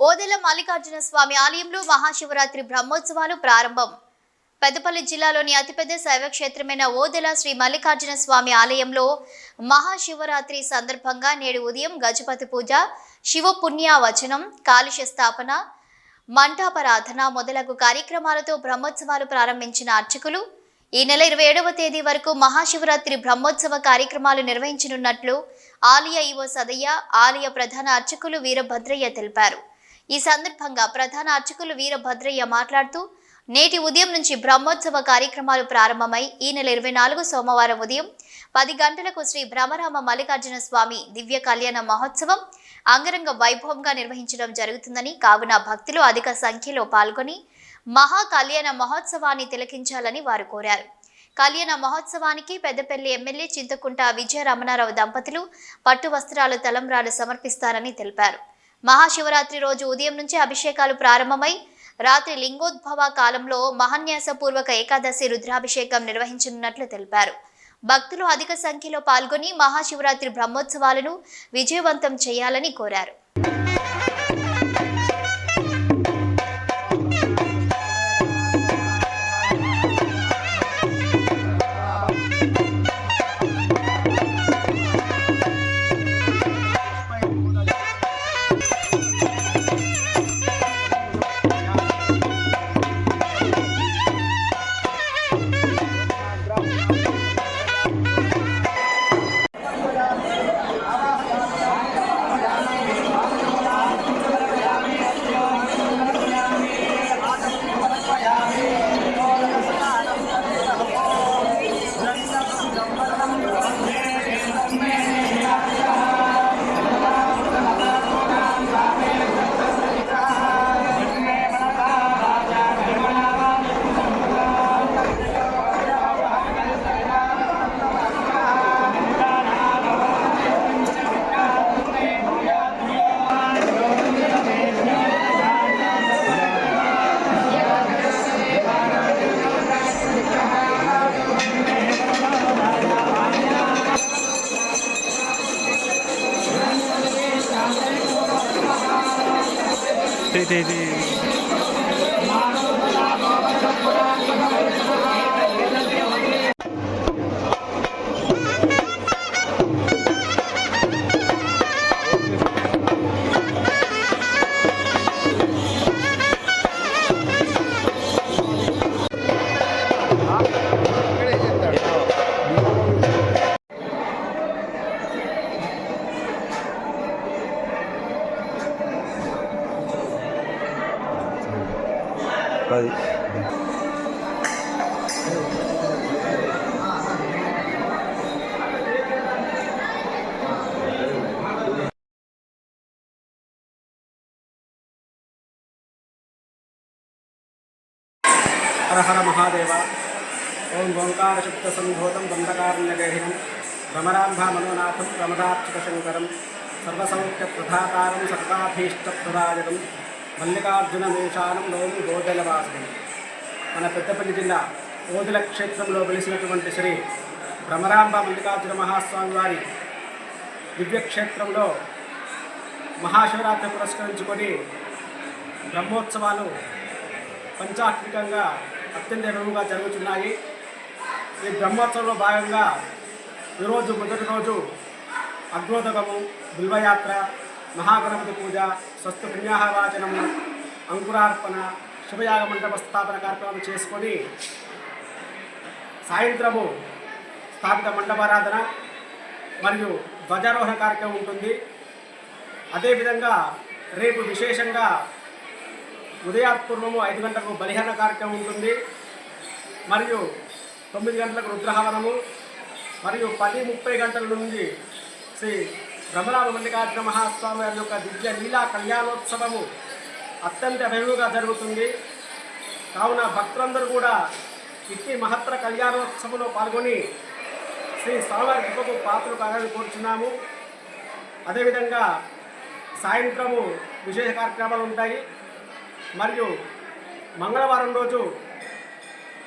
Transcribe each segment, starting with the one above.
ఓదెల మల్లికార్జున స్వామి ఆలయంలో మహాశివరాత్రి బ్రహ్మోత్సవాలు ప్రారంభం. పెద్దపల్లి జిల్లాలోని అతిపెద్ద శైవ క్షేత్రమైన ఓదెల శ్రీ మల్లికార్జున స్వామి ఆలయంలో మహాశివరాత్రి సందర్భంగా నేడు ఉదయం గజపతి పూజ శివ పుణ్యావచనం కాలుష్య స్థాపన మంటాపరాధన మొదలగు కార్యక్రమాలతో బ్రహ్మోత్సవాలు ప్రారంభించిన అర్చకులు ఈ నెల ఇరవై ఏడవ తేదీ వరకు మహాశివరాత్రి బ్రహ్మోత్సవ కార్యక్రమాలు నిర్వహించనున్నట్లు ఆలయ ఈవో సదయ్య ఆలయ ప్రధాన అర్చకులు వీరభద్రయ్య తెలిపారు. ఈ సందర్భంగా ప్రధాన అర్చకులు వీరభద్రయ్య మాట్లాడుతూ నేటి ఉదయం నుంచి బ్రహ్మోత్సవ కార్యక్రమాలు ప్రారంభమై ఈ నెల ఇరవై నాలుగు సోమవారం ఉదయం పది గంటలకు శ్రీ భ్రమరామ మల్లికార్జున స్వామి దివ్య కళ్యాణ మహోత్సవం అంగరంగ వైభవంగా నిర్వహించడం జరుగుతుందని కావున భక్తులు అధిక సంఖ్యలో పాల్గొని మహా కళ్యాణ మహోత్సవాన్ని తిలకించాలని వారు కోరారు. కళ్యాణ మహోత్సవానికి పెద్దపల్లి ఎమ్మెల్యే చింతకుంట విజయ రమణారావు దంపతులు పట్టు వస్త్రాలు తలంబ్రాలు సమర్పిస్తారని తెలిపారు. మహాశివరాత్రి రోజు ఉదయం నుంచి అభిషేకాలు ప్రారంభమై రాత్రి లింగోద్భవ కాలంలో మహాన్యాసపూర్వక ఏకాదశి రుద్రాభిషేకం నిర్వహించనున్నట్లు తెలిపారు. భక్తులు అధిక సంఖ్యలో పాల్గొని మహాశివరాత్రి బ్రహ్మోత్సవాలను విజయవంతం చేయాలని కోరారు. Teşekkür ederim. हर हर महादेव। ओं ओंकारशब्दसंघोतं मनोनाथ भ्रमराम्भा सर्वसौख्य प्रमदार्चितशङ्करं सर्वाधीष्ट प्रदायक మల్లికార్జున మల్లికార్జునమేషానం లోని గోదలవాసుడు మన పెద్దపల్లి జిల్లా ఓదుల క్షేత్రంలో వెలిసినటువంటి శ్రీ భ్రమరాంబ మల్లికార్జున మహాస్వామి వారి దివ్యక్షేత్రంలో మహాశివరాత్రి పురస్కరించుకొని బ్రహ్మోత్సవాలు పంచాత్మికంగా అత్యంత వైభవంగా జరుగుతున్నాయి. ఈ బ్రహ్మోత్సవంలో భాగంగా ఈరోజు మొదటి రోజు అగ్నోదకము బిల్వయాత్ర మహాగణపతి పూజ స్వస్థ పుణ్యాహవాచనము అంకురార్పణ శుభయాగ మండప స్థాపన కార్యక్రమం చేసుకొని సాయంత్రము స్థాపిత మండపారాధన మరియు ధ్వజారోహణ కార్యక్రమం ఉంటుంది. అదేవిధంగా రేపు విశేషంగా ఉదయాత్పూర్వము ఐదు గంటలకు బలిహరణ కార్యక్రమం ఉంటుంది. మరియు తొమ్మిది గంటలకు రుద్రహవనము మరియు పది ముప్పై గంటల నుండి శ్రీ భ్రమరామ మల్లికార్జున మహాస్వామి వారి యొక్క దివ్య లీలా కళ్యాణోత్సవము అత్యంత వైభవంగా జరుగుతుంది. కావున భక్తులందరూ కూడా ఇట్టి మహత్తర కళ్యాణోత్సవంలో పాల్గొని శ్రీ స్వామివారి కృపకు పాత్రలు కాగాలని కోరుచున్నాము. అదేవిధంగా సాయంత్రము విశేష కార్యక్రమాలు ఉంటాయి. మరియు మంగళవారం రోజు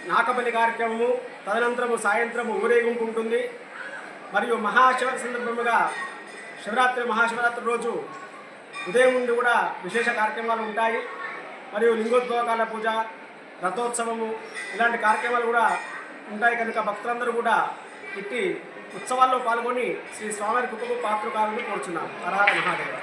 నాకబలి కార్యక్రమము తదనంతరము సాయంత్రము ఊరేగింపు ఉంటుంది. మరియు మహాశివ సందర్భముగా శివరాత్రి మహాశివరాత్రి రోజు ఉదయం నుండి కూడా విశేష కార్యక్రమాలు ఉంటాయి. మరియు లింగోద్భోగాల పూజ రథోత్సవము ఇలాంటి కార్యక్రమాలు కూడా ఉంటాయి. కనుక భక్తులందరూ కూడా ఇట్టి ఉత్సవాల్లో పాల్గొని శ్రీ స్వామివారి కుప్పకు పాత్రకాలను కోరుచున్నాం హరహర మహాదేవ.